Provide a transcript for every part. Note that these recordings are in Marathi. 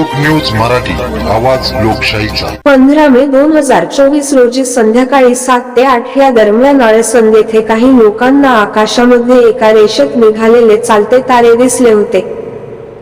लोक न्यूज मराठी आवाज लोकशाहीचा. पंधरा मे दोन हजार चोवीस रोजी संध्याकाळी सात ते आठ या दरम्यान अळसंद येथे काही लोकांना आकाशामध्ये एका रेषेत निघालेले चालते तारे दिसले होते.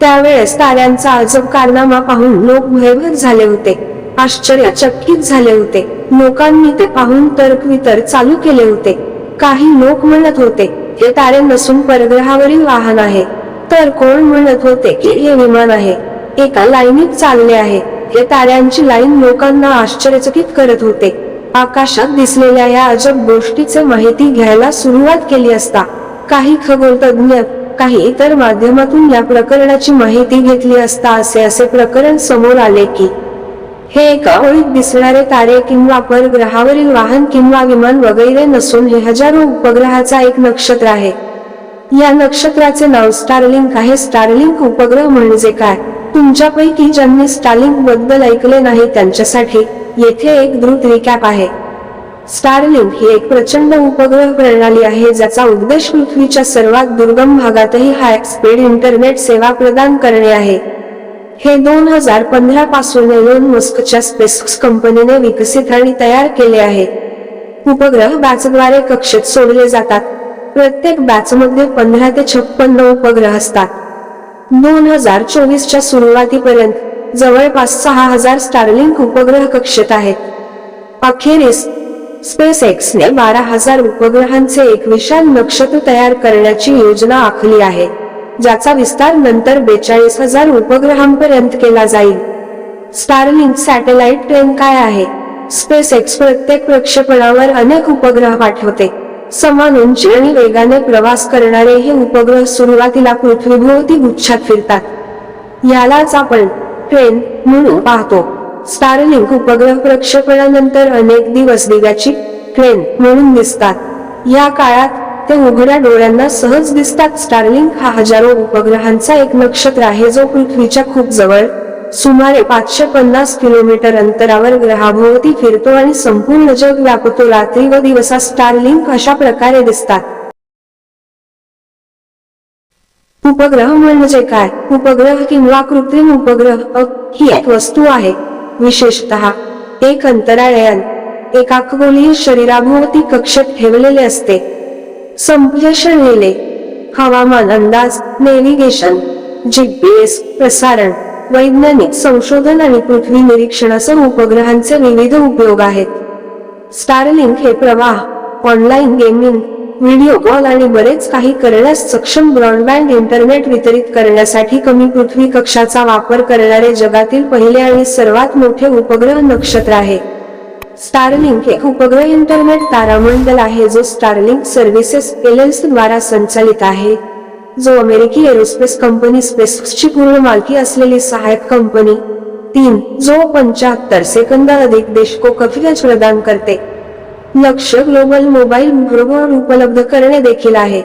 त्यावेळेस ताऱ्यांचा अजब कारनामा पाहून लोक भयभीत झाले होते आश्चर्यचकित झाले होते. लोकांनी ते पाहून तर्कवितर चालू केले होते. काही लोक म्हणत होते हे तारे नसून परग्रहावरील वाहन आहे. तर कोण म्हणत होते की हे विमान आहे. एका लाईनीत चालले आहे. हे ताऱ्यांची लाईन लोकांना आश्चर्यचकित करत होते. आकाशात दिसलेल्या या अजब गोष्टीचे माहिती घ्यायला सुरुवात केली असता काही खगोलतज्ञ काही इतर माध्यमातून या प्रकरणाची माहिती घेतली असता असे असे प्रकरण समोर आले की हे एका ओळीत दिसणारे तारे किंवा परग्रहावरील वाहन किंवा विमान वगैरे नसून हे हजारो उपग्रहाचा एक नक्षत्र आहे. या नक्षत्राचे नाव स्टारलिंक आहे. स्टारलिंक उपग्रह म्हणजे काय? तुमच्यापैकी ज्यांनी स्टारलिंकबद्दल ऐकले नाही त्यांच्यासाठी येथे एक द्रुत रिकॅप आहे. स्टारलिंक ही एक प्रचंड उपग्रह प्रणाली आहे ज्याचा उद्देश पृथ्वीच्या सर्वात दुर्गम भागातही हाय स्पीड इंटरनेट सेवा प्रदान करणे आहे. हे दोन हजार पंधरा पासून एलोन मस्कच्या स्पेस कंपनीने विकसित आणि तयार केले आहे. उपग्रह बॅचद्वारे कक्षेत सोडले जातात. प्रत्येक बॅचमध्ये पंधरा ते छप्पन्न उपग्रह असतात. दोन हजार चोवीसच्या सुरुवातीपर्यंत जवळपास सहा हजार स्टारलिंक उपग्रह कक्षेत आहेत. अखेरीस स्पेस एक्सने बारा हजार उपग्रहांचे एक विशाल नक्षत्र तयार करण्याची योजना आखली आहे ज्याचा विस्तार नंतर बेचाळीस हजार उपग्रहांपर्यंत केला जाईल. स्टारलिंक सॅटेलाइट ट्रेन काय आहे? स्पेस एक्स प्रत्येक प्रक्षेपणावर अनेक उपग्रह पाठवते. समान उंची आणि वेगाने प्रवास करणारे हे उपग्रह सुरुवातीला पृथ्वीभोवती गुच्छात फिरतात. यालाच आपण ट्रेन म्हणून पाहतो. स्टारलिंक उपग्रह प्रक्षेपणानंतर अनेक दिवस दिव्याची ट्रेन म्हणून दिसतात. या काळात ते उघड्या डोळ्यांना सहज दिसतात. स्टारलिंक हा हजारो उपग्रहांचा एक नक्षत्र आहे जो पृथ्वीच्या खूप जवळ सुमारे पाचशे पन्नास किलोमीटर अंतरावर ग्रहाभोवती फिरतो आणि संपूर्ण जग व्यापतो. रात्री व दिवसा स्टारलिंक अशा प्रकारे दिसतात. उपग्रह म्हणजे काय? उपग्रह किंवा कृत्रिम उपग्रह ही एक वस्तू आहे. विशेषतः एक अंतराळयान एका खगोलीय शरीराभोवती कक्षेत ठेवलेले असते. संप्रेषण रिले हवामान अंदाज नेव्हिगेशन जीपीएस प्रसारण वैज्ञानिक संशोधन आणि पृथ्वी निरीक्षणासह उपग्रहांचे विविध उपयोग आहेत. स्टारलिंक हे प्रवाह ऑनलाईन गेमिंग व्हिडिओ कॉल आणि बरेच काही करण्यास सक्षम ब्रॉडबँड इंटरनेट वितरित करण्यासाठी कमी पृथ्वी कक्षाचा वापर करणारे जगातील पहिले आणि सर्वात मोठे उपग्रह नक्षत्र आहे. स्टारलिंक एक उपग्रह इंटरनेट तारामंडल आहे जो स्टारलिंक सर्व्हिसेस एल द्वारा संचालित आहे. जो अमेरिकी एरोस्पेस कंपनी स्पेसची पूर्ण मालकी असलेली सहायक कंपनी. तीन जो पंच्याहत्तर सेकंदा अधिक देश को कवरेज प्रदान करते. लक्ष ग्लोबल मोबाईल उपलब्ध करणे देखील आहे.